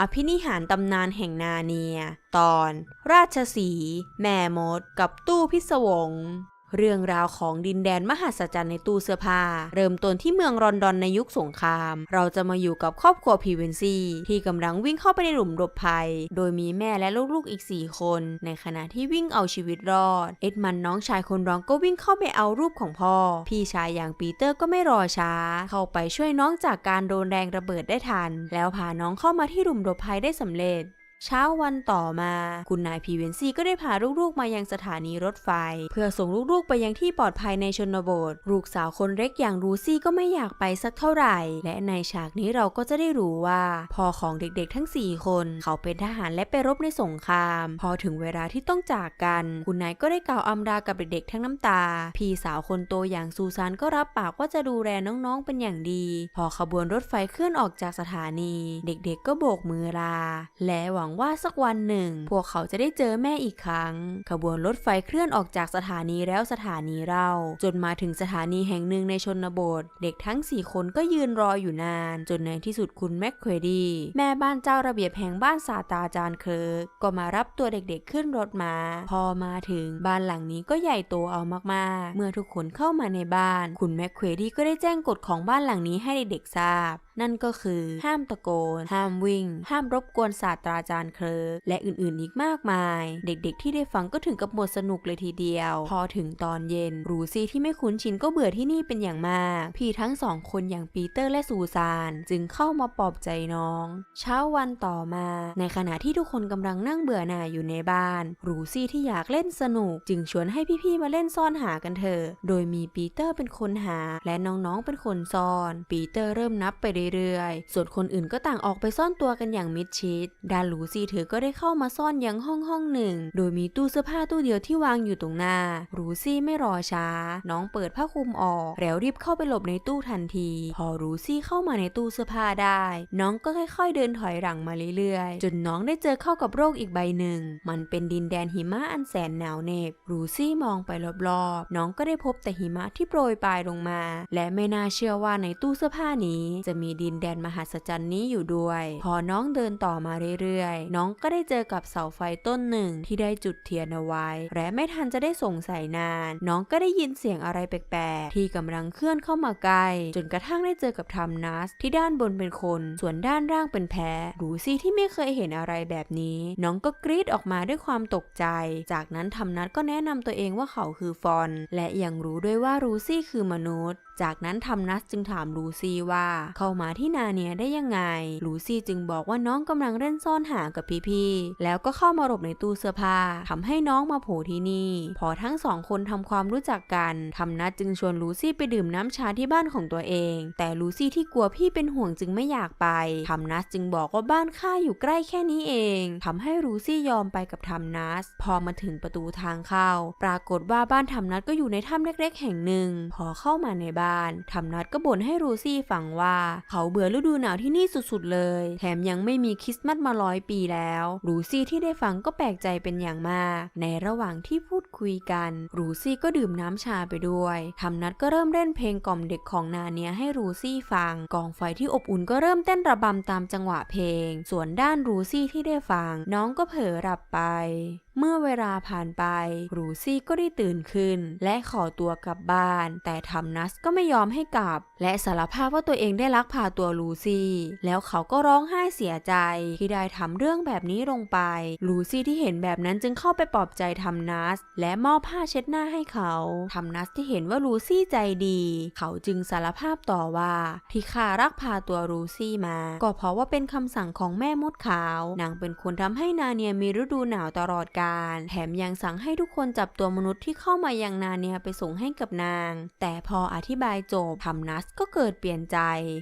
อภินิหารตำนานแห่งนาเนีย ตอน ราชสี แม่มด กับตู้พิศวง เรื่องราวของดินแดนมหัศจรรย์ในตู้เสื้อผ้า เริ่มต้นที่เมืองรอนดอนในยุคสงคราม เราจะมาอยู่กับครอบครัวพีเวนซีที่กำลังวิ่งเข้าไปในหลุมหลบภัย โดยมีแม่และลูกๆอีก 4 คน ในขณะที่วิ่งเอาชีวิตรอด เอ็ดมันน้องชายคนรองก็วิ่งเข้าไปเอารูปของพ่อ พี่ชายอย่างปีเตอร์ก็ไม่รอช้า เข้าไปช่วยน้องจากการโดนแรงระเบิดได้ทัน แล้วพาน้องเข้ามาที่หลุมหลบภัยได้สำเร็จ เช้าวันต่อมา คุณนายพีเวนซีก็ได้พาลูกๆมายังสถานีรถไฟ เพื่อส่งลูกๆไปยังที่ปลอดภัยในชนบท ลูกสาวคนเล็กอย่างรูซี่ก็ไม่อยากไปสักเท่าไหร่ และในฉากนี้เราก็จะได้รู้ว่าพ่อของเด็กๆทั้ง 4 คน เขาเป็นทหารและไปรบในสงคราม พอถึงเวลาที่ต้องจากกัน คุณนายก็ได้กล่าวอำลากับเด็กๆทั้งน้ำตา พี่สาวคนโตอย่างซูซานก็รับปากว่าจะดูแลน้องๆเป็นอย่างดี พอขบวนรถไฟเคลื่อนออกจากสถานี เด็กๆก็โบกมือลา และหวังว่าสักวันหนึ่ง พวกเขาจะได้เจอแม่อีกครั้ง ขบวนรถไฟเคลื่อนออกจากสถานีแล้วสถานีเรา จนมาถึงสถานีแห่งหนึ่งในชนบท เด็กทั้ง 4 คนก็ยืนรออยู่นาน จนในที่สุดคุณแมคเครดีแม่บ้านเจ้าระเบียบแห่งบ้านซาตาจารย์เคิร์กก็มารับตัวเด็กๆขึ้นรถมา พอมาถึงบ้านหลังนี้ก็ใหญ่โตเอามากๆ เมื่อทุกคนเข้ามาในบ้าน คุณแมคเครดีก็ได้แจ้งกฎของบ้านหลังนี้ให้เด็กๆทราบ นั่นก็คือห้ามตะโกน ห้ามวิ่ง ห้ามรบกวนศาสตราจารย์เคิร์กและอื่นๆอีกมากมาย เด็กๆ ที่ได้ฟังก็ถึงกับหมดสนุกเลยทีเดียว พอถึงตอนเย็น รูซี่ที่ไม่คุ้นชินก็เบื่อที่นี่เป็นอย่างมาก พี่ทั้งสองคนอย่างปีเตอร์และซูซาน จึงเข้ามาปลอบใจน้อง เช้าวันต่อมา ในขณะที่ทุกคนกำลังนั่งเบื่อหน่ายอยู่ในบ้าน รูซี่ที่อยากเล่นสนุก จึงชวนให้พี่ๆมาเล่นซ่อนหากันเถอะโดยมีปีเตอร์เป็นคนหา และน้องๆเป็นคนซ่อน ปีเตอร์เริ่มนับไปเรื่อยๆ ส่วนคนอื่นก็ต่างออกไปซ่อนตัวกันอย่างมิดชิด ดาลูซีเธอก็ได้เข้ามาซ่อนยังห้องห้องหนึ่ง โดยมีตู้เสื้อผ้าตู้เดียวที่วางอยู่ตรงหน้า รูซี่ไม่รอช้า น้องเปิดผ้าคลุมออก แล้วรีบเข้าไปหลบในตู้ทันที พอรูซี่เข้ามาในตู้เสื้อผ้าได้ น้องก็ค่อย ๆ เดินถอยหลังมาเรื่อยๆ จนน้องได้เจอเข้ากับโรคอีกใบหนึ่ง มันเป็นดินแดนหิมะอันแสนหนาวเหน็บ รูซี่มองไปรอบๆ น้องก็ได้พบแต่หิมะที่โปรยปลายลงมา และไม่น่าเชื่อว่าในตู้เสื้อผ้านี้ จะมีดินแดนมหัศจรรย์นี้อยู่ด้วย พอน้องเดินต่อมาเรื่อยๆ น้องก็ได้เจอกับเสาไฟต้นหนึ่งที่ได้จุดเทียนเอาไว้ และไม่ทันจะได้สงสัยนาน น้องก็ได้ยินเสียงอะไรแปลกๆ ที่กำลังเคลื่อนเข้ามาใกล้จนกระทั่งได้เจอกับทัมนัสที่ด้านบนเป็นคน ส่วนด้านล่างเป็นแพะรูซี่ที่ไม่เคยเห็นอะไรแบบนี้ น้องก็กรีดออกมาด้วยความตกใจ จากนั้นทัมนัสก็แนะนำตัวเองว่าเขาคือฟอน และยังรู้ด้วยว่ารูซี่คือมนุษย์ จากนั้นทัมนัสจึงถามลูซี่ว่าเข้ามาที่นาเนียได้ยังไง ลูซี่จึงบอกว่าน้องกำลังเล่นซ่อนหากับพี่ๆ แล้วก็เข้ามาหลบในตู้เสื้อผ้าทำให้น้องมาโผล่ที่นี่ พอทั้งสองคนทำความรู้จักกันทัมนัสจึงชวนลูซี่ไปดื่มน้ำชาที่บ้านของตัวเอง แต่ลูซี่ที่กลัวพี่เป็นห่วงจึงไม่อยากไปทัมนัสจึงบอกว่าบ้านข้าอยู่ใกล้แค่นี้เองทำให้ลูซี่ยอมไปกับทัมนัส พอมาถึงประตูทางเข้า ปรากฏว่าบ้านทัมนัสก็อยู่ในถ้ำเล็ก ๆ แห่งหนึ่ง พอเข้ามาในบ้านทัมนัสก็บ่นให้ลูซี่ฟังว่าเขาเบื่อฤดูหนาวที่นี่สุดๆเลย แถมยังไม่มีคริสต์มาสมาร้อยปีแล้วลูซี่ที่ได้ฟังก็แปลกใจเป็นอย่างมาก ในระหว่างที่พูดคุยกันลูซี่ก็ดื่มน้ำชาไปด้วยทัมนัสก็เริ่มเล่นเพลงกล่อมเด็กของนาเนียให้ลูซี่ฟัง กองไฟที่อบอุ่นก็เริ่มเต้นระบำตามจังหวะเพลง ส่วนด้านลูซี่ที่ได้ฟัง น้องก็เผลอหลับไป เมื่อเวลาผ่านไป รูซี่ก็ได้ตื่นขึ้น และขอตัวกลับบ้าน แต่ทัมนัสก็ไม่ยอมให้กลับ และสารภาพว่าตัวเองได้ลักพาตัวลูซี่ แล้วเขาก็ร้องไห้เสียใจที่ได้ทำเรื่องแบบนี้ลงไป ลูซี่ที่เห็นแบบนั้นจึงเข้าไปปลอบใจทัมนัส และมอบผ้าเช็ดหน้าให้เขาทัมนัสที่เห็นว่าลูซี่ใจดี เขาจึงสารภาพต่อว่าที่ข้ารักพาตัวลูซี่มา ก็เพราะว่าเป็นคำสั่งของแม่มดขาว นางเป็นคนทำให้นาเนียมีฤดูหนาวตลอดกาลแถมยังสั่งให้ทุกคนจับตัวมนุษย์ที่เข้ามายังนาเนียไปส่งให้กับนาง แต่พออธิบายจบทัมนัสก็เกิดเปลี่ยนใจ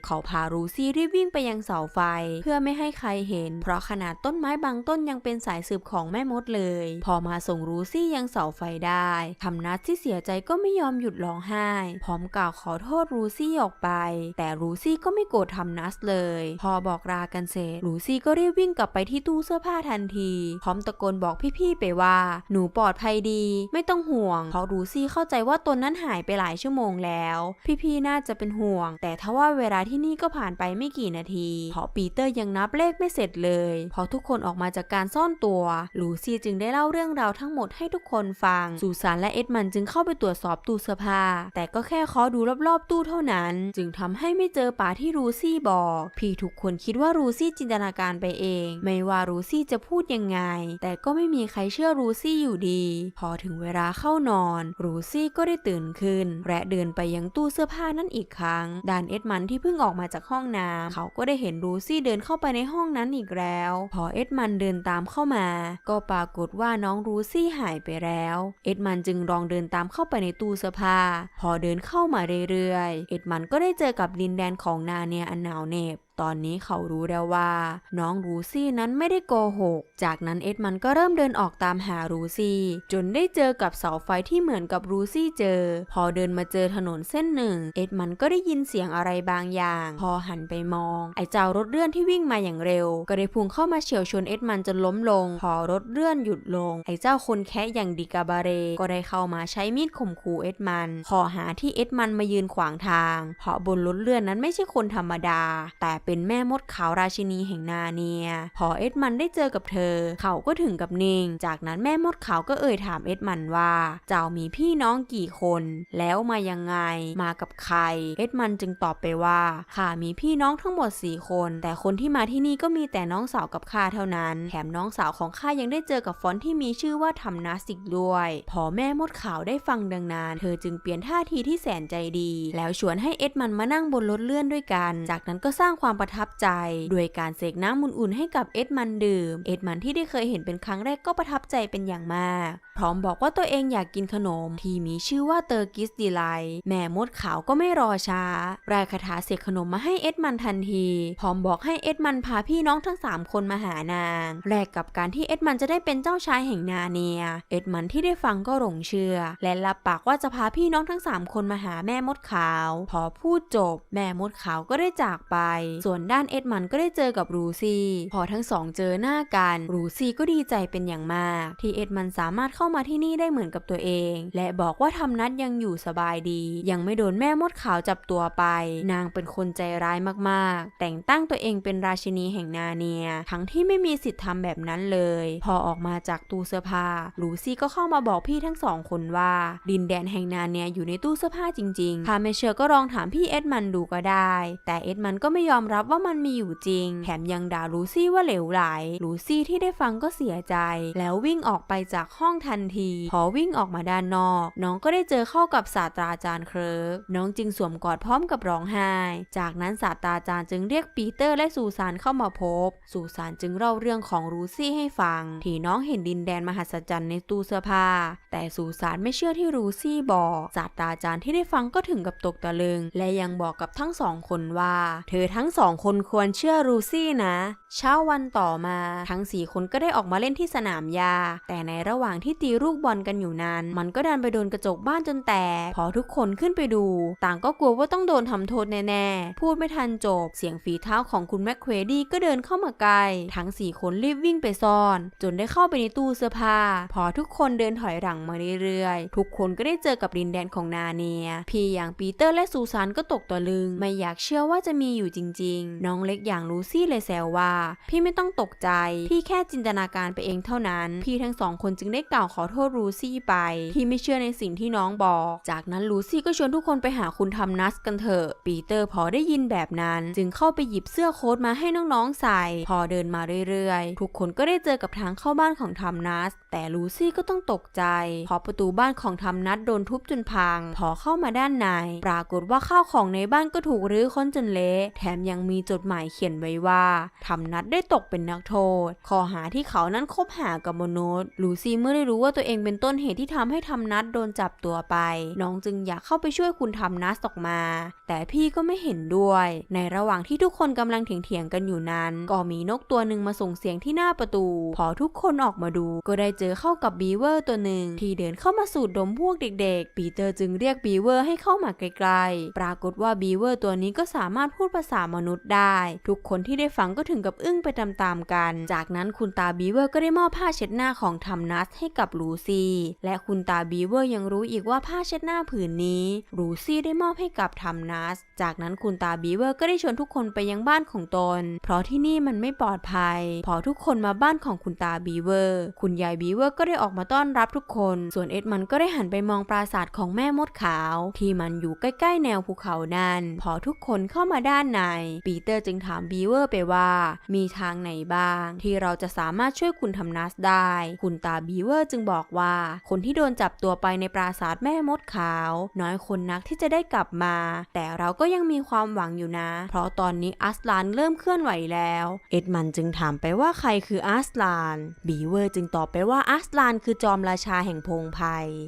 เขาพาลูซี่รีบวิ่งไปยังเสาไฟ เพื่อไม่ให้ใครเห็น เพราะขนาดต้นไม้บางต้นยังเป็นสายสืบของแม่มดเลย พอมาส่งลูซี่ยังเสาไฟได้ทัมนัสที่เสียใจก็ไม่ยอมหยุดร้องไห้ พร้อมกล่าวขอโทษลูซี่ออกไป แต่ลูซี่ก็ไม่โกรธทัมนัสเลย พอบอกลากันเสร็จลูซี่ก็รีบวิ่งกลับไปที่ตู้เสื้อผ้าทันที พร้อมตะโกนบอกพี่ซี่ไปว่า หนูปลอดภัยดี ไม่ต้องห่วง เพราะรูซี่เข้าใจว่าตนนั้นหายไปหลายชั่วโมงแล้ว พี่ๆน่าจะเป็นห่วง แต่ทว่าเวลาที่นี่ก็ผ่านไปไม่กี่นาที เพราะปีเตอร์ยังนับเลขไม่เสร็จเลยพอทุกคนออกมาจากการซ่อนตัวลูซี่จึงได้เล่าเรื่องราวทั้งหมดให้ทุกคนฟังสุสานและเอ็ดมันจึงเข้าไปตรวจสอบตู้เสื้อผ้าแต่ก็แค่เคาะดูรอบๆตู้เท่านั้น จึงทำให้ไม่เจอป่าที่รูซี่บอก พี่ทุกคนคิดว่ารูซี่จินตนาการไปเอง ไม่ว่ารูซี่จะพูดยังไง แต่ก็ไม่มีใครเชื่อรูซี่อยู่ดี พอถึงเวลาเข้านอน รูซี่ก็ได้ตื่นขึ้น และเดินไปยังตู้เสื้อผ้านั่นอีกครั้งดานเอ็ดมันที่เพิ่งออกมาจากห้องน้ำเขาก็ได้เห็นรูซี่เดินเข้าไปในห้องนั้นอีกแล้ว พอเอ็ดมันเดินตามเข้ามา ก็ปรากฏว่าน้องรูซี่หายไปแล้ว เอ็ดมันจึงลองเดินตามเข้าไปในตู้เสื้อผ้า พอเดินเข้ามาเรื่อยๆ เอ็ดมันก็ได้เจอกับดินแดนของนาเนียอันหนาวเหน็บ ตอนนี้เขารู้แล้วว่า น้องรูซี่นั้นไม่ได้โกหก จากนั้นเอ็ดมันก็เริ่มเดินออกตามหารูซี่ จนได้เจอกับเสาไฟที่เหมือนกับรูซี่เจอ พอเดินมาเจอถนนเส้นหนึ่ง เอ็ดมันก็ได้ยินเสียงอะไรบางอย่าง พอหันไปมอง ไอ้เจ้ารถเลื่อนที่วิ่งมาอย่างเร็ว ก็ได้พุ่งเข้ามาเฉียวชนเอ็ดมันจนล้มลง พอรถเลื่อนหยุดลง ไอ้เจ้าคนแคะอย่างดิกาบาเร ก็ได้เข้ามาใช้มีดข่มขู่เอ็ดมันขอหาที่เอ็ดมันมายืนขวางทาง เพราะบนรถเลื่อนนั้นไม่ใช่คนธรรมดา แต่เป็น็นแม่มดขาวราชินีแห่งนาเนีย พอเอ็ดมันได้เจอกับเธอ เขาก็ถึงกับนิ่งจากนั้นแม่มดขาวก็เอ่ยถามเอ็ดมันว่า เจ้ามีพี่น้องกี่คน แล้วมายังไง มากับใคร เอ็ดมันจึงตอบไปว่าข้ามีพี่น้องทั้งหมดสี่คน แต่คนที่มาที่นี่ก็มีแต่น้องสาวกับข้าเท่านั้น แถมน้องสาวของข้ายังได้เจอกับฟอนที่มีชื่อว่าทำนาสิกด้วย พอแม่มดขาวได้ฟังดังนั้น เธอจึงเปลี่ยนท่าทีที่แสนใจดี แล้วชวนให้เอ็ดมันมานั่งบนรถเลื่อนด้วยกัน จากนั้นก็สร้างความประทับใจด้วยการเสกน้ำอุ่นๆให้กับเอ็ดมันดื่ม เอ็ดมันที่ได้เคยเห็นเป็นครั้งแรกก็ประทับใจเป็นอย่างมาก พร้อมบอกว่าตัวเองอยากกินขนม ที่มีชื่อว่าเตอร์กิสดีไลแม่มดขาวก็ไม่รอช้ารายคาถาเสกขนมมาให้เอ็ดมันทันที พร้อมบอกให้เอ็ดมันพาพี่น้องทั้ง 3 คนมาหานางแลกกับการที่เอ็ดมันจะได้เป็นเจ้าชายแห่งนาเนีย เอ็ดมันที่ได้ฟังก็หลงเชื่อ และรับปากว่าจะพาพี่น้องทั้ง 3 คนมาหาแม่มดขาว พอพูดจบ แม่มดขาวก็ได้จากไปส่วนด้านเอ็ดมันก็ได้เจอกับรูซี่ พอทั้งสองเจอหน้ากัน รูซี่ก็ดีใจเป็นอย่างมาก ที่เอ็ดมันสามารถเข้ามาที่นี่ได้เหมือนกับตัวเอง และบอกว่าทำนัดยังอยู่สบายดี ยังไม่โดนแม่มดขาวจับตัวไป นางเป็นคนใจร้ายมากๆ แต่งตั้งตัวเองเป็นราชินีแห่งนาเนีย ทั้งที่ไม่มีสิทธิ์ทำแบบนั้นเลย พอออกมาจากตู้เสื้อผ้าลูซี่ก็เข้ามาบอกพี่ทั้งสองคนว่า ดินแดนแห่งนาเนียอยู่ในตู้เสื้อผ้าจริงๆถ้าไม่เชื่อก็ลองถามพี่เอ็ดมันดูก็ได้ แต่เอ็ดมันก็ไม่ยอมรับว่ามันมีอยู่จริง แถมยังด่าลูซี่ว่าเหลวไหล ลูซี่ที่ได้ฟังก็เสียใจ แล้ววิ่งออกไปจากห้องทันที พอวิ่งออกมาด้านนอก น้องก็ได้เจอเข้ากับศาสตราจารย์เคิร์ก น้องจึงสวมกอดพร้อมกับร้องไห้ จากนั้นศาสตราจารย์จึงเรียกปีเตอร์และซูซานเข้ามาพบ ซูซานจึงเล่าเรื่องของรูซี่ให้ฟัง ที่น้องเห็นดินแดนมหัศจรรย์ในตู้เสื้อผ้า แต่ซูซานไม่เชื่อที่รูซี่บอกศาสตราจารย์ที่ได้ฟังก็ถึงกับตกตะลึง และยังบอกกับทั้งสองคนว่า เธอทั้งสองคนควรเชื่อรูซี่นะ เช้าวันต่อมาทั้งสี่คนก็ได้ออกมาเล่นที่สนามหญ้าแต่ในระหว่างที่ตีลูกบอลกันอยู่นั้น มันก็ดันไปโดนกระจกบ้านจนแตกพอทุกคนขึ้นไปดู ต่างก็กลัวว่าต้องโดนทำโทษแน่ๆ พูดไม่ทันจบ เสียงฝีเท้าของคุณแมคเควดี้ก็เดินเข้ามาใกล้ทั้งสี่คนรีบวิ่งไปซ่อน จนได้เข้าไปในตู้เสื้อผ้า พอทุกคนเดินถอยหลังมาเรื่อยๆ ทุกคนก็ได้เจอกับดินแดนของนาเนีย พี่อย่างปีเตอร์และซูซานก็ตกตะลึง ไม่อยากเชื่อว่าจะมีอยู่จริง ๆ น้องเล็กอย่างลูซี่เลยแซวว่า พี่ไม่ต้องตกใจ พี่แค่จินตนาการไปเองเท่านั้น พี่ทั้งสองคนจึงได้กล่าวขอโทษลูซี่ไป ที่ไม่เชื่อในสิ่งที่น้องบอก จากนั้นลูซี่ก็ชวนทุกคนไปหาคุณทำนัสกันเถอะ ปีเตอร์พอได้ยินแบบนั้น จึงเข้าไปหยิบเสื้อโค้ทมาให้น้องๆใส่ พอเดินมาเรื่อยๆ ทุกคนก็ได้เจอกับทางเข้าบ้านของทำนัส แต่ลูซี่ก็ต้องตกใจพราะประตูบ้านของทำนัสโดนทุบจนพัง พอเข้ามาด้านใน ปรากฏว่าข้าวของในบ้านก็ถูกรื้อค้นจนเละแถมยังมีจดหมายเขียนไว้ว่าทำนัดได้ตกเป็นนักโทษข้อหาที่เขานั้นคบหากับมนุษย์ลูซี่เมื่อได้รู้ว่าตัวเองเป็นต้นเหตุที่ทำให้ทำนัดโดนจับตัวไป น้องจึงอยากเข้าไปช่วยคุณทำนัดออกมา แต่พี่ก็ไม่เห็นด้วย ในระหว่างที่ทุกคนกำลังเถียงๆกันอยู่นั้น ก็มีนกตัวหนึ่งมาส่งเสียงที่หน้าประตู พอทุกคนออกมาดู ก็ได้เจอเข้ากับบีเวอร์ตัวหนึ่งที่เดินเข้ามาสูดดมพวกเด็กๆ ปีเตอร์จึงเรียกบีเวอร์ให้เข้ามาไกลๆ ปรากฏว่าบีเวอร์ตัวนี้ก็สามารถพูดภาษามนุษย์ได้ ทุกคนที่ได้ฟังก็ถึงกับอึ้งไปตามๆกัน จากนั้นคุณตาบีเวอร์ก็ได้มอบผ้าเช็ดหน้าของทัมนัสให้กับลูซี่ และคุณตาบีเวอร์ยังรู้อีกว่าผ้าเช็ดหน้าผืนนี้ลูซี่ได้มอบให้กับทัมนัส จากนั้นคุณตาบีเวอร์ก็ได้ชวนทุกคนไปยังบ้านของตน เพราะที่นี่มันไม่ปลอดภัย พอทุกคนมาบ้านของคุณตาบีเวอร์ คุณยายบีเวอร์ก็ได้ออกมาต้อนรับทุกคนส่วนเอ็ดมันก็ได้หันไปมองปราสาทของแม่มดขาว ที่มันอยู่ใกล้ๆแนวภูเขานั้น พอทุกคนเข้ามาด้านใน ปีเตอร์จึงถามบีเวอร์ไปว่า มีทางไหนบ้าง ที่เราจะสามารถช่วยคุณทำนัสได้ คุณตาบีเวอร์จึงบอกว่า คนที่โดนจับตัวไปในปราสาทแม่มดขาว น้อยคนนักที่จะได้กลับมา แต่เราก็ยังมีความหวังอยู่นะ เพราะตอนนี้อัสลานเริ่มเคลื่อนไหวแล้ว เอ็ดมันจึงถามไปว่าใครคืออัสลาน บีเวอร์จึงตอบไปว่าอัสลานคือจอมราชาแห่งพงไพ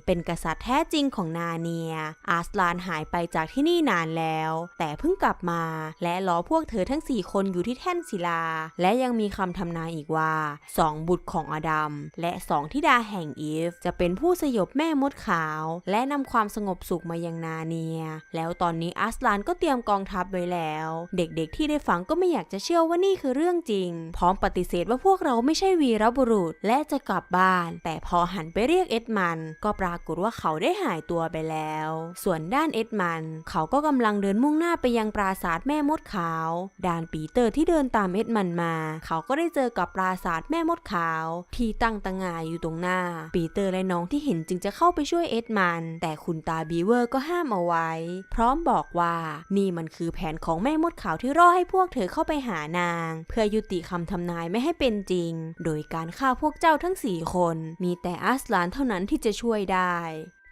เป็นกษัตริย์แท้จริงของนาเนียอัสลานหายไปจากที่นี่นานแล้ว แต่เพิ่งกลับมา และล้อพวกเธอทั้งสี่คนอยู่ที่แท่นศิลา และยังมีคำทำนายอีกว่าสองบุตรของอดัม และสองธิดาแห่งอีฟ จะเป็นผู้สยบแม่มดขาว และนำความสงบสุขมายังนาเนีย แล้วตอนนี้อัสลานก็เตรียมกองทัพไว้แล้ว เด็กๆที่ได้ฟังก็ไม่อยากจะเชื่อว่านี่คือเรื่องจริง พร้อมปฏิเสธว่าพวกเราไม่ใช่วีรบุรุษและจะกลับบ้าน แต่พอหันไปเรียกเอ็ดมัน ก็ปรากฏว่าเขาได้หายตัวไปแล้ว ส่วนด้านเอ็ดมัน เขาก็กำลังเดินมุ่งหน้าไปยังปราสาทแม่มดขาว ด้านปีเตอร์ที่เดินตามเอ็ดมันมา เขาก็ได้เจอกับปราสาทแม่มดขาว ที่ตั้งตางายอยู่ตรงหน้า ปีเตอร์และน้องที่เห็นจึงจะเข้าไปช่วยเอ็ดมัน แต่คุณตาบีเวอร์ก็ห้ามเอาไว้ พร้อมบอกว่านี่มันคือแผนของแม่มดขาวที่รอให้พวกเธอเข้าไปหานาง เพื่อยุติคำทำนายไม่ให้เป็นจริง โดยการฆ่าพวกเจ้าทั้งสี่คน มีแต่อัสลานเท่านั้นที่จะช่วยได้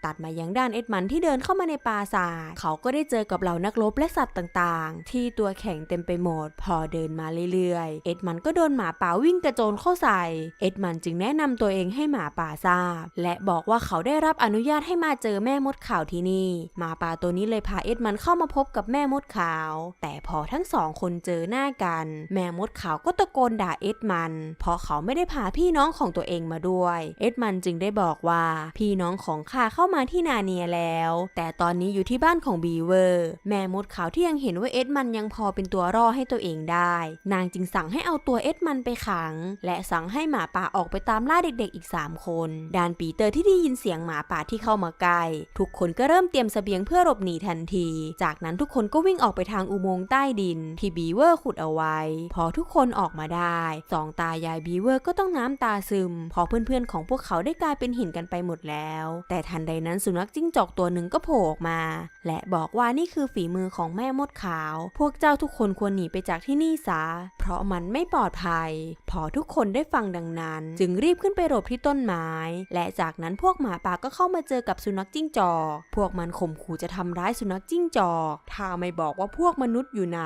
ตัดมายังด้านเอ็ดมันที่เดินเข้ามาในปราสาทเขาก็ได้เจอกับเหล่านักรบและสัตว์ต่างๆ ที่ตัวแข็งเต็มไปหมด พอเดินมาเรื่อยๆ เอ็ดมันก็โดนหมาป่าวิ่งกระโจนเข้าใส่ เอ็ดมันจึงแนะนำตัวเองให้หมาป่าทราบ และบอกว่าเขาได้รับอนุญาตให้มาเจอแม่มดขาวที่นี่ หมาป่าตัวนี้เลยพาเอ็ดมันเข้ามาพบกับแม่มดขาว แต่พอทั้งสองคนเจอหน้ากัน แม่มดขาวก็ตะโกนด่าเอ็ดมัน เพราะเขาไม่ได้พาพี่น้องของตัวเองมาด้วย เอ็ดมันจึงได้บอกว่าพี่น้องของข้าเข้ามาที่นาเนียแล้ว แต่ตอนนี้อยู่ที่บ้านของบีเวอร์ แม่มดขาวที่ยังเห็นว่าเอ็ดมันยังพอเป็นตัวรอให้ตัวเองได้ นางจึงสั่งให้เอาตัวเอ็ดมันไปขัง และสั่งให้หมาป่าออกไปตามล่าเด็กๆอีก 3 คนดานปีเตอร์ที่ได้ยินเสียงหมาป่าที่เข้ามาใกล้ทุกคนก็เริ่มเตรียมเสบียงเพื่อหลบหนีทันที จากนั้นทุกคนก็วิ่งออกไปทางอุโมงค์ใต้ดิน ที่บีเวอร์ขุดเอาไว้ พอทุกคนออกมาได้สองตายายบีเวอร์ก็ต้องน้ำตาซึม พอเพื่อนๆของพวกเขาได้กลายเป็นหินกันไปหมดแล้ว แต่ทันใดนั้นสุนัขจิ้งจอกตัวหนึ่งก็โผล่ออกมา และบอกว่านี่คือฝีมือของแม่มดขาว พวกเจ้าทุกคนควรหนีไปจากที่นี่ซะเพราะมันไม่ปลอดภัย พอทุกคนได้ฟังดังนั้น จึงรีบขึ้นไปหลบที่ต้นไม้ และจากนั้นพวกหมาป่าก็เข้ามาเจอกับสุนัขจิ้งจอก พวกมันข่มขู่จะทำร้ายสุนัขจิ้งจอกถ้าไม่บอกว่าพวกมนุษย์อยู่ไหน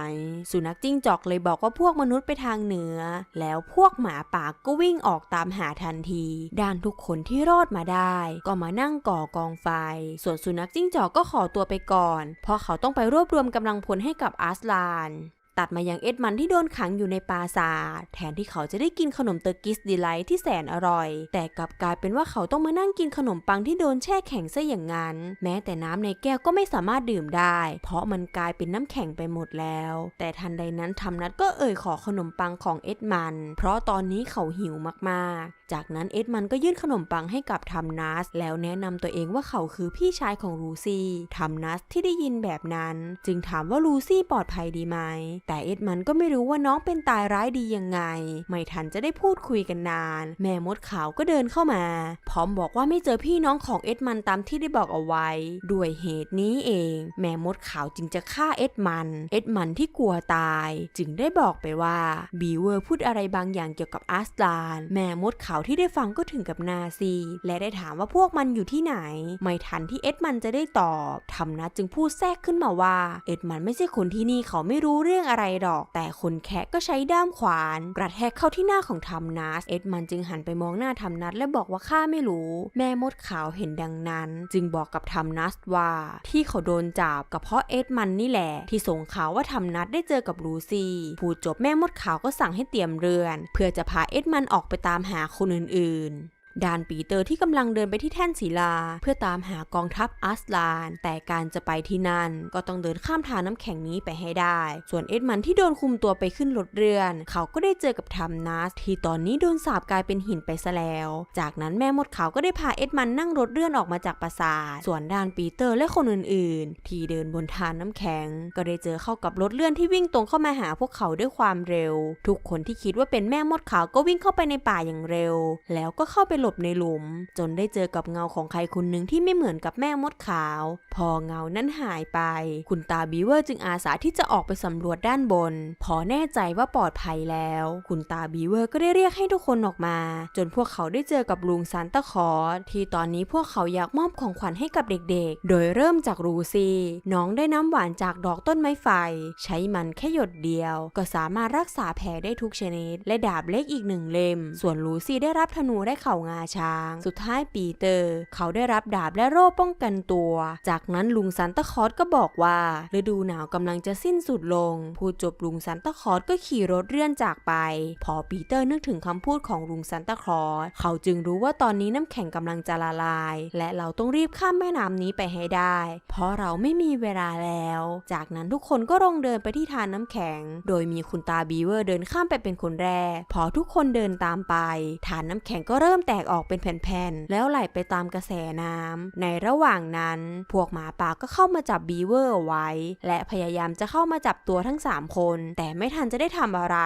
สุนัขจิ้งจอกเลยบอกว่าพวกมนุษย์ไปทางเหนือ แล้วพวกหมาป่าก็วิ่งออกตามหาทันที ด้านทุกคนที่รอดมาได้ ก็มานั่งก่อกองไฟ ส่วนสุนัขจิ้งจอกก็ขอตัวไปก่อน เพราะเขาต้องไปรวบรวมกำลังพลให้กับอาร์สลานตัดมายังเอ็ดมันที่โดนขังอยู่ในปราสาทแทนที่เขาจะได้กินขนมเตอร์กิสดีไลท์ที่แสนอร่อย แต่กลับกลายเป็นว่าเขาต้องมานั่งกินขนมปังที่โดนแช่แข็งซะอย่างนั้น แม้แต่น้ำในแก้วก็ไม่สามารถดื่มได้ เพราะมันกลายเป็นน้ำแข็งไปหมดแล้ว แต่ทันใดนั้นทำนัดก็เอ่ยขอขนมปังของเอ็ดมัน เพราะตอนนี้เขาหิวมากๆจากนั้นเอ็ดมันก็ยื่นขนมปังให้กับทัมนัสแล้วแนะนำตัวเองว่าเขาคือพี่ชายของลูซี่ทัมนัสที่ได้ยินแบบนั้น จึงถามว่าลูซี่ปลอดภัยดีไหม แต่เอ็ดมันก็ไม่รู้ว่าน้องเป็นตายร้ายดียังไง ไม่ทันจะได้พูดคุยกันนาน แม่มดขาวก็เดินเข้ามา พร้อมบอกว่าไม่เจอพี่น้องของเอ็ดมันตามที่ได้บอกเอาไว้ ด้วยเหตุนี้เอง แม่มดขาวจึงจะฆ่าเอ็ดมัน เอ็ดมันที่กลัวตาย จึงได้บอกไปว่าบีเวอร์พูดอะไรบางอย่างเกี่ยวกับอาสลานแม่มดขาวที่ได้ฟังก็ถึงกับนาซี และได้ถามว่าพวกมันอยู่ที่ไหน ไม่ทันที่เอ็ดมันจะได้ตอบทำนัดจึงพูดแทรกขึ้นมาว่า เอ็ดมันไม่ใช่คนที่นี่เขาไม่รู้เรื่องอะไรหรอก แต่คนแคะก็ใช้ด้ามขวาน กระแทกเข้าที่หน้าของทำนัสเอ็ดมันจึงหันไปมองหน้าทำนัสและบอกว่าข้าไม่รู้ แม่มดขาวเห็นดังนั้น จึงบอกกับทำนัสว่า ที่เขาโดนจับก็เพราะเอ็ดมันนี่แหละ ที่ส่งข่าวว่าทำนัสได้เจอกับลูซี่พูดจบแม่มดขาวก็สั่งให้เตรียมเรือน เพื่อจะพาเอ็ดมันออกไปตามหาคนอื่นๆ ดานปีเตอร์ที่กำลังเดินไปที่แท่นศิลา เพื่อตามหากองทัพอัสลาน แต่การจะไปที่นั่น ก็ต้องเดินข้ามทางน้ำแข็งนี้ไปให้ได้ ส่วนเอ็ดมันที่โดนคุมตัวไปขึ้นรถเรือน เขาก็ได้เจอกับทัมนัสที่ตอนนี้โดนสาบกลายเป็นหินไปซะแล้ว จากนั้นแม่มดขาวก็ได้พาเอ็ดมันนั่งรถเรือนออกมาจากปราสาท ส่วนดานปีเตอร์และคนอื่นๆ ที่เดินบนทานน้ำแข็ง ก็ได้เจอเข้ากับรถเลื่อนที่วิ่งตรงเข้ามาหาพวกเขาด้วยความเร็ว ทุกคนที่คิดว่าเป็นแม่มดขาวก็วิ่งเข้าไปในป่าอย่างเร็ว แล้วก็เข้าไปหลบในหลุม จนได้เจอกับเงาของใครคนหนึ่งที่ไม่เหมือนกับแม่มดขาว พอเงานั้นหายไป คุณตาบีเวอร์จึงอาสาที่จะออกไปสำรวจด้านบน พอแน่ใจว่าปลอดภัยแล้ว คุณตาบีเวอร์ก็ได้เรียกให้ทุกคนออกมา จนพวกเขาได้เจอกับลุงซานตาคอสที่ตอนนี้พวกเขาอยากมอบของขวัญให้กับเด็กๆ โดยเริ่มจากรูซีน้องได้น้ำหวานจากดอกต้นไม้ไฟ ใช้มันแค่หยดเดียว ก็สามารถรักษาแผลได้ทุกชนิด และดาบเล็กอีกหนึ่งเล่ม ส่วนลูซี่ได้รับธนูได้เข่างาช้าง สุดท้ายปีเตอร์ เขาได้รับดาบและโล่ป้องกันตัว จากนั้นลุงซันตาคอสก็บอกว่าฤดูหนาวกำลังจะสิ้นสุดลงพูดจบลุงซันตาคอสก็ขี่รถเลื่อนจากไป พอปีเตอร์นึกถึงคำพูดของลุงซันตาคอสเขาจึงรู้ว่าตอนนี้น้ำแข็งกำลังจะละลาย และเราต้องรีบข้ามแม่น้ำนี้ไปให้ได้ เพราะเราไม่มีเวลาแล้ว จากนั้นทุกคนก็ลงเดินไปที่ทานน้ำแข็ง โดยมีคุณตาบีเวอร์เดินข้ามไปเป็นคนแรก พอทุกคนเดินตามไป ฐานน้ำแข็งก็เริ่มแตกออกเป็นแผ่นๆ แล้วไหลไปตามกระแสน้ำในระหว่างนั้น พวกหมาป่าก็เข้ามาจับบีเวอร์ไว้ และพยายามจะเข้ามาจับตัวทั้ง 3 คน แต่ไม่ทันจะได้ทำอะไร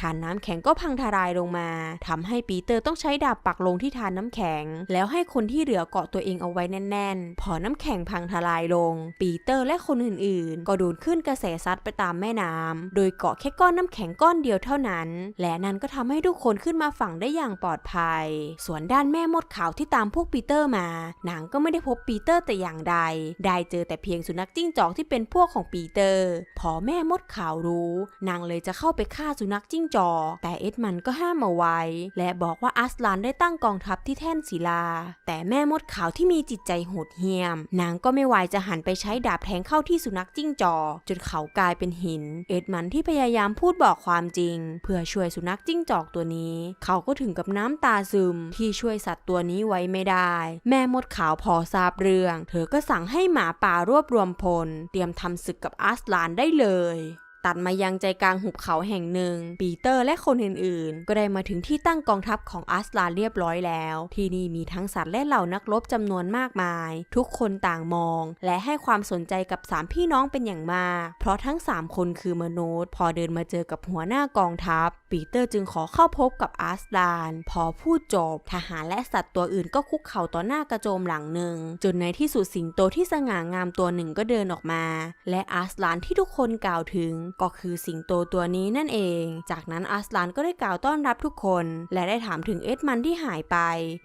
ฐานน้ำแข็งก็พังทลายลงมาทำให้ปีเตอร์ต้องใช้ดาบปักลงที่ฐานน้ำแข็ง แล้วให้คนที่เหลือเกาะตัวเองเอาไว้แน่น ๆ พอน้ำแข็งพังทลายลง ปีเตอร์และคนอื่นๆ ก็โดนขึ้นกระแสซัดไปตามแม่น้ำโดยเกาะแค่ก้อนน้ำแข็งก้อนเดียวเท่านั้น และนั่นก็ทำให้ทุกคนขึ้นมาฝั่งได้อย่างปลอดภัย ส่วนด้านแม่มดขาวที่ตามพวกปีเตอร์มา นางก็ไม่ได้พบปีเตอร์แต่อย่างใด ได้เจอแต่เพียงสุนัขจิ้งจอกที่เป็นพวกของปีเตอร์ พอแม่มดขาวรู้ นางเลยจะเข้าไปฆ่าสุนัขจิ้งจอก แต่เอ็ดมันก็ห้ามเอาไว้ และบอกว่าอัสลานได้ตั้งกองทัพที่แท่นศิลา แต่แม่มดขาวที่มีจิตใจโหดเหี้ยม นางก็ไม่ไหวจะหันไปใช้ดาบแทงเข้าที่สุนัขจิ้งจอกจนเขากลายเป็นหิน เอ็ดมันที่พยายามพูดบอกความจริง เพื่อช่วยสุนัขจิ้งจอกตัวนี้ เขาก็ถึงกับน้ำตาซึมที่ที่ช่วยสัตว์ตัวนี้ไว้ไม่ได้ แม่มดขาวพอทราบเรื่อง เธอก็สั่งให้หมาป่ารวบรวมพล เตรียมทำศึกกับอัสลานได้เลยตัดมายังใจกลางหุบเขาแห่งหนึ่ง ปีเตอร์และคนอื่นๆ ก็ได้มาถึงที่ตั้งกองทัพของอัสลานเรียบร้อยแล้ว ที่นี่มีทั้งสัตว์และเหล่านักรบจำนวนมากมาย ทุกคนต่างมอง และให้ความสนใจกับสามพี่น้องเป็นอย่างมาก เพราะทั้งสามคนคือมนุษย์ พอเดินมาเจอกับหัวหน้ากองทัพปีเตอร์จึงขอเข้าพบกับอัสลาน พอพูดจบ ทหารและสัตว์ตัวอื่นก็คุกเข่าต่อหน้ากระโจมหลังหนึ่ง จนในที่สุดสิงโตที่สง่างามตัวหนึ่งก็เดินออกมา และอัสลานที่ทุกคนกล่าวถึงก็คือสิงโตตัวนี้นั่นเอง จากนั้นอัสลานก็ได้กล่าวต้อนรับทุกคน และได้ถามถึงเอ็ดมันที่หายไป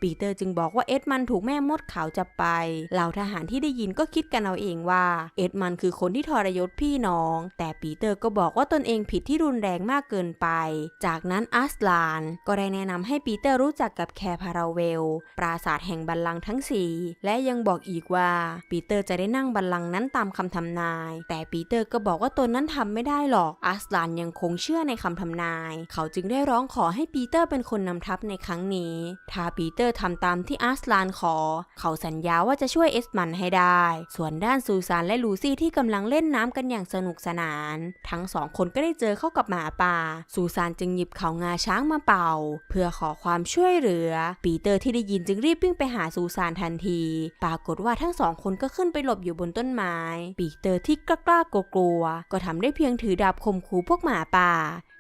ปีเตอร์จึงบอกว่าเอ็ดมันถูกแม่มดขาวจับไปเหล่าทหารที่ได้ยินก็คิดกันเอาเองว่า เอ็ดมันคือคนที่ทรยศพี่น้อง แต่ปีเตอร์ก็บอกว่าตนเองผิดที่รุนแรงมากเกินไปจากนั้นอัสลาน ก็ได้แนะนำให้ปีเตอร์รู้จักกับแคร์พาราเวล ปราสาทแห่งบัลลังก์ทั้งสี่และยังบอกอีกว่าปีเตอร์จะได้นั่งบัลลังก์นั้นตามคำทำนาย แต่ปีเตอร์ก็บอกว่าตนนั้นทำไม่ได้หรอก อัสลานยังคงเชื่อในคำทำนาย เขาจึงได้ร้องขอให้ปีเตอร์เป็นคนนำทัพในครั้งนี้ ถ้าปีเตอร์ทำตามที่อัสลานขอ เขาสัญญาว่าจะช่วยเอสมันให้ได้ ส่วนด้านซูซานและลูซี่ที่กำลังเล่นน้ำกันอย่างสนุกสนาน ทั้งสองคนก็ได้เจอเข้ากับหมาป่า ซูซานจึงหยิบเขางาช้างมาเป่า เพื่อขอความช่วยเหลือ ปีเตอร์ที่ได้ยินจึงรีบวิ่งไปหาซูซานทันที ปรากฏว่าทั้งสองคนก็ขึ้นไปหลบอยู่บนต้นไม้ ปีเตอร์ที่กล้ากลัวๆก็ทำได้เพียงถือดาบข่มขู่พวกหมาป่า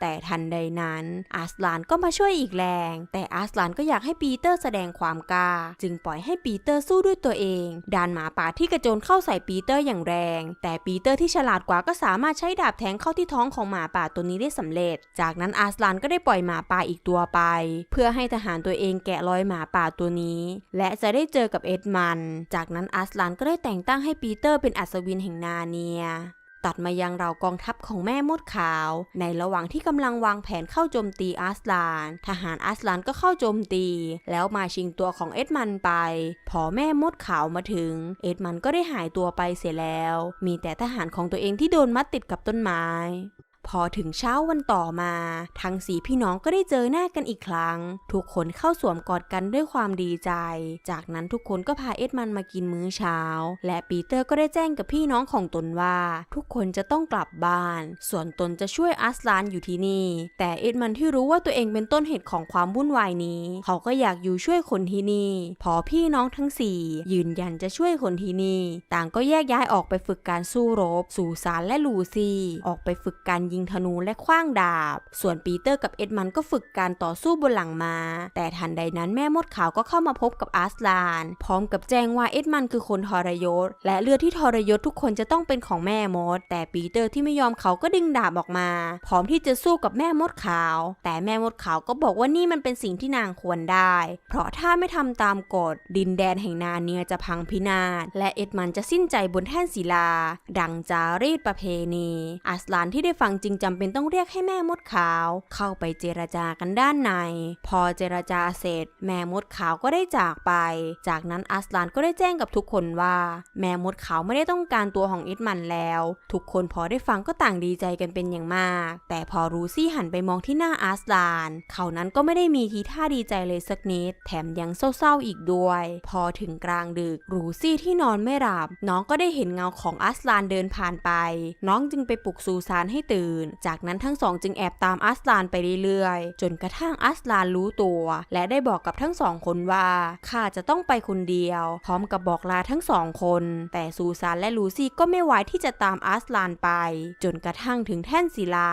แต่ทันใดนั้นอาสลานก็มาช่วยอีกแรง แต่อาสลานก็อยากให้ปีเตอร์แสดงความกล้า จึงปล่อยให้ปีเตอร์สู้ด้วยตัวเองดานหมาป่าที่กระโจนเข้าใส่ปีเตอร์อย่างแรง แต่ปีเตอร์ที่ฉลาดกว่าก็สามารถใช้ดาบแทงเข้าที่ท้องของหมาป่าตัวนี้ได้สำเร็จ จากนั้นอาสลานก็ได้ปล่อยหมาป่าอีกตัวไป เพื่อให้ทหารตัวเองแกะรอยหมาป่าตัวนี้ และจะได้เจอกับเอ็ดมัน จากนั้นอาสลานก็ได้แต่งตั้งให้ปีเตอร์เป็นอัศวินแห่งนาเนีย ตัดมายังเรากองทัพของแม่มดขาว ในระหว่างที่กำลังวางแผนเข้าโจมตีอาสลาน ทหารอาสลานก็เข้าโจมตี แล้วมาชิงตัวของเอ็ดมันไป พอแม่มดขาวมาถึง เอ็ดมันก็ได้หายตัวไปเสียแล้ว มีแต่ทหารของตัวเองที่โดนมัดติดกับต้นไม้ พอถึงเช้าวันต่อมา ทั้งสีพี่น้องก็ได้เจอหน้ากันอีกครั้ง ทุกคนเข้าสวมกอดกันด้วยความดีใจ จากนั้นทุกคนก็พาเอ็ดมันมากินมื้อเช้า และปีเตอร์ก็ได้แจ้งกับพี่น้องของตนว่า ทุกคนจะต้องกลับบ้าน ส่วนตนจะช่วยอัสลานอยู่ที่นี่ แต่เอ็ดมันที่รู้ว่าตัวเองเป็นต้นเหตุของความวุ่นวายนี้ เขาก็อยากอยู่ช่วยคนที่นี่ พอพี่น้องทั้งสี่ยืนยันจะช่วยคนที่นี่ ต่างก็แยกย้ายออกไปฝึกการสู้รบ สู่สารและลูซี่ ออกไปฝึกการยิงธนูและขว้างดาบ ส่วนปีเตอร์กับเอ็ดมันก็ฝึกการต่อสู้บนหลังมา แต่ทันใดนั้นแม่มดขาวก็เข้ามาพบกับอาสลาน พร้อมกับแจ้งว่าเอ็ดมันคือคนทรยศ และเลือดที่ทรยศทุกคนจะต้องเป็นของแม่มด แต่ปีเตอร์ที่ไม่ยอมเขาก็ดึงดาบออกมา พร้อมที่จะสู้กับแม่มดขาว แต่แม่มดขาวก็บอกว่านี่มันเป็นสิ่งที่นางควรได้ เพราะถ้าไม่ทำตามกฎดินแดนแห่งนาเนียจะพังพินาศและเอ็ดมันจะสิ้นใจบนแท่นศิลา ดังจารีตประเพณี อัสลานที่ได้ฟังจริงจำเป็นต้องเรียกให้แม่มดขาว เข้าไปเจรจากันด้านใน พอเจรจาเสร็จ แม่มดขาวก็ได้จากไป จากนั้นอัสลานก็ได้แจ้งกับทุกคนว่า แม่มดขาวไม่ได้ต้องการตัวของอ็ดมันแล้ว ทุกคนพอได้ฟังก็ต่างดีใจกันเป็นอย่างมาก แต่พอรูซี่หันไปมองที่หน้าอัสลาน เขานั้นก็ไม่ได้มีทีท่าดีใจเลยสักนิด แถมยังเศร้าๆอีกด้วย พอถึงกลางดึก รูซี่ที่นอนไม่หลับ น้องก็ได้เห็นเงาของอัสลานเดินผ่านไป น้องจึงไปปลุกซูซานให้ตื่นจากนั้นทั้งสองจึงแอบตามอัสลานไปเรื่อยๆ จนกระทั่งอัสลานรู้ตัว และได้บอกกับทั้งสองคนว่าข้าจะต้องไปคนเดียว พร้อมกับบอกลาทั้งสองคน แต่ซูซานและลูซี่ก็ไม่ไหวที่จะตามอัสลานไป จนกระทั่งถึงแท่นศิลา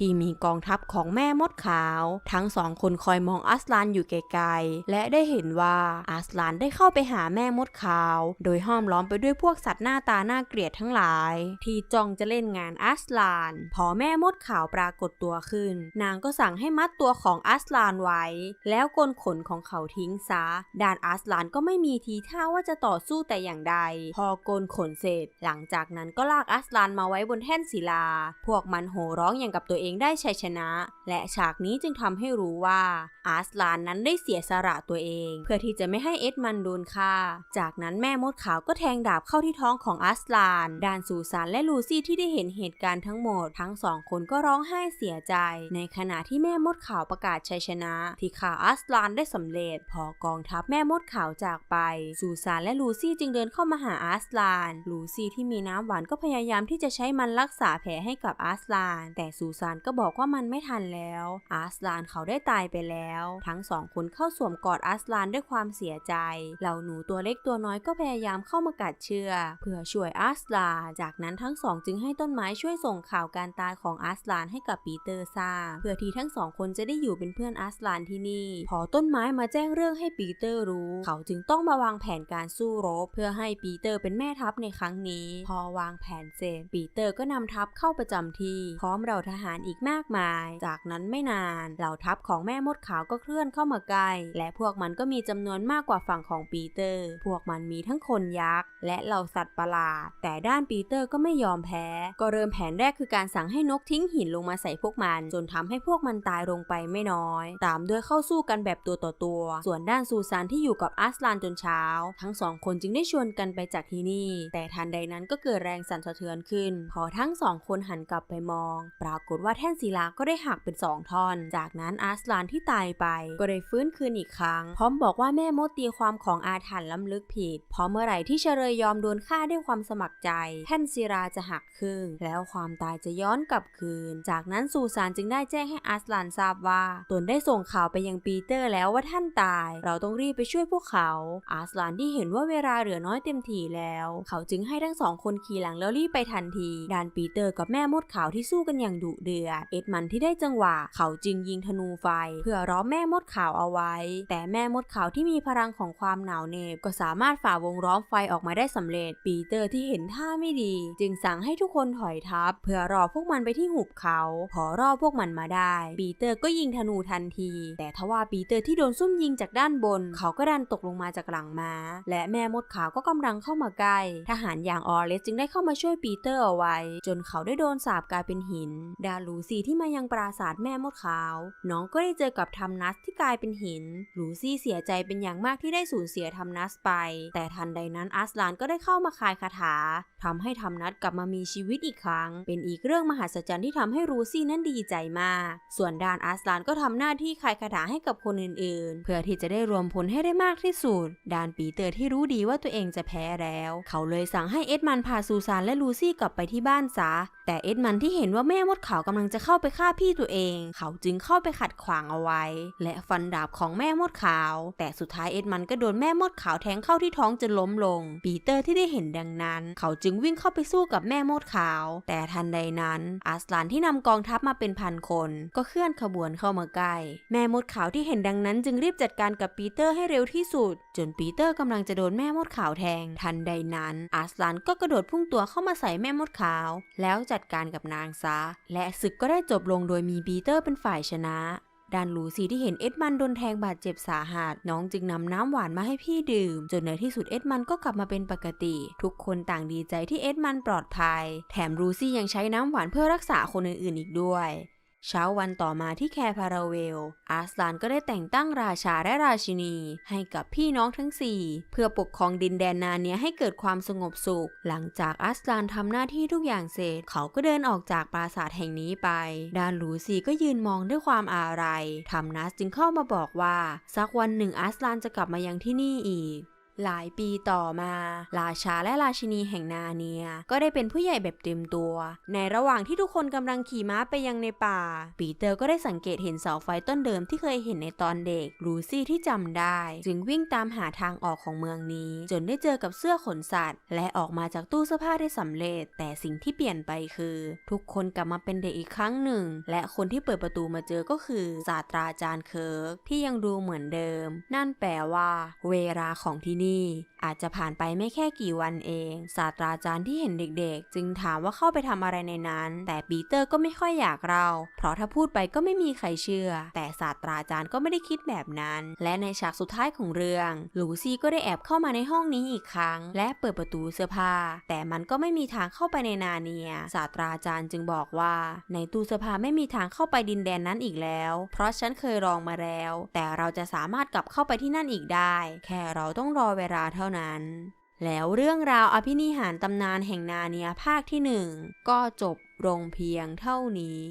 ที่มีกองทัพของแม่มดขาว ทั้งสองคนคอยมองอัสลานอยู่ไกลๆ และได้เห็นว่าอัสลานได้เข้าไปหาแม่มดขาว โดยห้อมล้อมไปด้วยพวกสัตว์หน้าตาน่าเกลียดทั้งหลาย ที่จ้องจะเล่นงานอัสลาน พอแม่มดขาวปรากฏตัวขึ้น นางก็สั่งให้มัดตัวของอัสลานไว้ แล้วกนขนของเขาทิ้งซะด้านอัสลานก็ไม่มีทีท่าว่าจะต่อสู้แต่อย่างใด พอโกนขนเสร็จ หลังจากนั้นก็ลากอัสลานมาไว้บนแท่นศิลา พวกมันโห่ร้องอย่างกับตัวเองได้ชัยชนะ และฉากนี้จึงทำให้รู้ว่าอัสลานนั้นได้เสียสละตัวเอง เพื่อที่จะไม่ให้เอ็ดมันโดนฆ่า จากนั้นแม่มดขาวก็แทงดาบเข้าที่ท้องของอัสลานดานสูซานและลูซี่ที่ได้เห็นเหตุการณ์ทั้งหมด ทั้งสองคนก็ร้องไห้เสียใจ ในขณะที่แม่มดขาวประกาศชัยชนะ ที่ฆ่าวอัสลานได้สำเร็จ พอกองทัพแม่มดขาวจากไป สูซานและลูซี่จึงเดินเข้ามาหาอัสลาน ลูซี่ที่มีน้ำหวานก็พยายามที่จะใช้มันรักษาแผลให้กับอัสลาน แต่สูซานก็บอกว่ามันไม่ทันแล้วอัสลานเขาได้ตายไปแล้ว ทั้งสองคนเข้าสวมกอดอัสลานด้วยความเสียใจ เหล่าหนูตัวเล็กตัวน้อยก็พยายามเข้ามากัดเชือกเพื่อช่วยอัสลาน จากนั้นทั้งสองจึงให้ต้นไม้ช่วยส่งข่าวการตายของอัสลานให้กับปีเตอร์ทราบเพื่อที่ทั้งสองคนจะได้อยู่เป็นเพื่อนอัสลานที่นี่ พอต้นไม้มาแจ้งเรื่องให้ปีเตอร์รู้ เขาจึงต้องมาวางแผนการสู้รบ เพื่อให้ปีเตอร์เป็นแม่ทัพในครั้งนี้ พอวางแผนเสร็จปีเตอร์ก็นำทัพเข้าประจำที่ พร้อมเหล่าทหารอีกมากมาย จากนั้นไม่นาน เหล่าทัพของแม่มดขาวก็เคลื่อนเข้ามาใกล้และพวกมันก็มีจำนวนมากกว่าฝั่งของปีเตอร์ พวกมันมีทั้งคนยักษ์และเหล่าสัตว์ประหลาด แต่ด้านปีเตอร์ก็ไม่ยอมแพ้ ก็เริ่มแผนแรกคือการสั่งให้นกทิ้งหินลงมาใส่พวกมัน จนทำให้พวกมันตายลงไปไม่น้อย ตามด้วยเข้าสู้กันแบบตัวต่อตัว ส่วนด้านซูซานที่อยู่กับอัสลานจนเช้า ทั้งสองคนจึงได้ชวนกันไปจากที่นี่ แต่ทันใดนั้นก็เกิดแรงสั่นสะเทือนขึ้น พอทั้งสองคนหันกลับไปมอง ปรากฏว่าแท่นศิลาก็ได้หักเป็นสองท่อน จากนั้นอัสลานที่ตายไป ก็ได้ฟื้นคืนอีกครั้ง พร้อมบอกว่าแม่มดตีความของอาถรรพ์ล้ำลึกผิดพราะเมื่อไหร่ที่เฉลยยอมโดนฆ่าด้วยความสมัครใจ แท่นศิลาจะหักครึ่ง แล้วความตายจะย้อนกลับคืน จากนั้นซูซานจึงได้แจ้งให้อัสลานทราบว่า ตนได้ส่งข่าวไปยังปีเตอร์แล้วว่าท่านตาย เราต้องรีบไปช่วยพวกเขาอัสลานที่เห็นว่าเวลาเหลือน้อยเต็มทีแล้ว เขาจึงให้ทั้งสองคนขี่หลังแล้วรีบไปทันที ดานปีเตอร์กับแม่มดขาวที่สู้กันอย่างดุเดือดเอ็ดมันที่ได้จังหวะ เขาจึงยิงธนูไฟ เพื่อร้อมแม่มดขาวเอาไว้ แต่แม่มดขาวที่มีพลังของความหนาวเหน็บก็สามารถฝ่าวงล้อมไฟออกมาได้สำเร็จ ปีเตอร์ที่เห็นท่าไม่ดี จึงสั่งให้ทุกคนถอยทัพ เพื่อรอพวกมันไปที่หุบเขา พอรอพวกมันมาได้ ปีเตอร์ก็ยิงธนูทันที แต่ทว่าปีเตอร์ที่โดนซุ่มยิงจากด้านบน เขาก็ดันตกลงมาจากหลังม้า และแม่มดขาวก็กำลังเข้ามาใกล้ ทหารอย่างออเลสจึงได้เข้ามาช่วยปีเตอร์เอาไว้ จนเขาได้โดนสาบกลายเป็นหินดาลูลูซี่ที่มายังปราสาทแม่มดขาว น้องก็ได้เจอกับทัมนัสที่กลายเป็นหิน ลูซี่เสียใจเป็นอย่างมากที่ได้สูญเสียทัมนัสไป แต่ทันใดนั้นอัสลานก็ได้เข้ามาคายคาถาทำให้ทัมนัสกลับมามีชีวิตอีกครั้ง เป็นอีกเรื่องมหัศจรรย์ที่ทำให้ลูซี่นั้นดีใจมาก ส่วนด้านอัสลานก็ทำหน้าที่คายคาถาให้กับคนอื่นๆ เพื่อที่จะได้รวมพลให้ได้มากที่สุดด้านปีเตอร์ที่รู้ดีว่าตัวเองจะแพ้แล้ว เขาเลยสั่งให้เอ็ดมันพาซูซานและลูซี่กลับไปที่บ้านซะ แต่เอ็ดมันที่เห็นว่าแม่มดขาวกำลังจะเข้าไปฆ่าพี่ตัวเอง เขาจึงเข้าไปขัดขวางเอาไว้ และฟันดาบของแม่มดขาว แต่สุดท้ายเอ็ดมันก็โดนแม่มดขาวแทงเข้าที่ท้องจนล้มลง ปีเตอร์ที่ได้เห็นดังนั้น เขาจึงวิ่งเข้าไปสู้กับแม่มดขาว แต่ทันใดนั้นอัสลานที่นำกองทัพมาเป็นพันคน ก็เคลื่อนขบวนเข้ามาใกล้แม่มดขาวที่เห็นดังนั้น จึงรีบจัดการกับปีเตอร์ให้เร็วที่สุด จนปีเตอร์กำลังจะโดนแม่มดขาวแทง ทันใดนั้นอัสลานก็กระโดดพุ่งตัวเข้ามาใส่แม่มดขาว แล้วจัดการกับนางซะ และศึกก็ได้จบลงโดยมีปีเตอร์เป็นฝ่ายชนะ ด้านลูซี่ที่เห็นเอ็ดมันโดนแทงบาดเจ็บสาหัส น้องจึงนำน้ำหวานมาให้พี่ดื่ม จนในที่สุดเอ็ดมันก็กลับมาเป็นปกติ ทุกคนต่างดีใจที่เอ็ดมันปลอดภัย แถมลูซี่ยังใช้น้ำหวานเพื่อรักษาคนอื่นๆอีกด้วย เช้าวันต่อมาที่แคร์พาราเวล อาสลานก็ได้แต่งตั้งราชาและราชินี ให้กับพี่น้องทั้ง 4 เพื่อปกครองดินแดนนาเนียให้เกิดความสงบสุข หลังจากอาสลานทำหน้าที่ทุกอย่างเสร็จ เขาก็เดินออกจากปราสาทแห่งนี้ไป ดานลูซีก็ยืนมองด้วยความอาลัยทำนัสจึงเข้ามาบอกว่า สักวันหนึ่งอาสลานจะกลับมายังที่นี่อีก หลายปีต่อมา ราชาและราชินีแห่งนาเนีย ก็ได้เป็นผู้ใหญ่แบบเต็มตัว ในระหว่างที่ทุกคนกำลังขี่ม้าไปยังในป่า ปีเตอร์ก็ได้สังเกตเห็นเสาไฟต้นเดิมที่เคยเห็นในตอนเด็ก ลูซี่ที่จำได้ จึงวิ่งตามหาทางออกของเมืองนี้ จนได้เจอกับเสื้อขนสัตว์ และออกมาจากตู้เสื้อผ้าได้สำเร็จ แต่สิ่งที่เปลี่ยนไปคือ ทุกคนกลับมาเป็นเด็กอีกครั้งหนึ่ง และคนที่เปิดประตูมาเจอก็คือศาสตราจารย์เคิร์กที่ยังดูเหมือนเดิม นั่นแปลว่า เวลาของที่นี่อาจจะผ่านไปไม่แค่กี่วันเอง ศาสตราจารย์ที่เห็นเด็กๆ จึงถามว่าเข้าไปทำอะไรในนั้น แต่ปีเตอร์ก็ไม่ค่อยอยากเล่าเพราะถ้าพูดไปก็ไม่มีใครเชื่อ แต่ศาสตราจารย์ก็ไม่ได้คิดแบบนั้น และในฉากสุดท้ายของเรื่อง ลูซี่ก็ได้แอบเข้ามาในห้องนี้อีกครั้ง และเปิดประตูเสื้อผ้า แต่มันก็ไม่มีทางเข้าไปในนาเนีย ศาสตราจารย์จึงบอกว่า ในตู้เสื้อผ้าไม่มีทางเข้าไปดินแดนนั้นอีกแล้ว เพราะฉันเคยลองมาแล้ว แต่เราจะสามารถกลับเข้าไปที่นั่นอีกได้ แค่เราต้องรอเวลาเท่านั้น แล้วเรื่องราวอภินิหารตำนานแห่งนาเนียภาคที่หนึ่งก็จบลงเพียงเท่านี้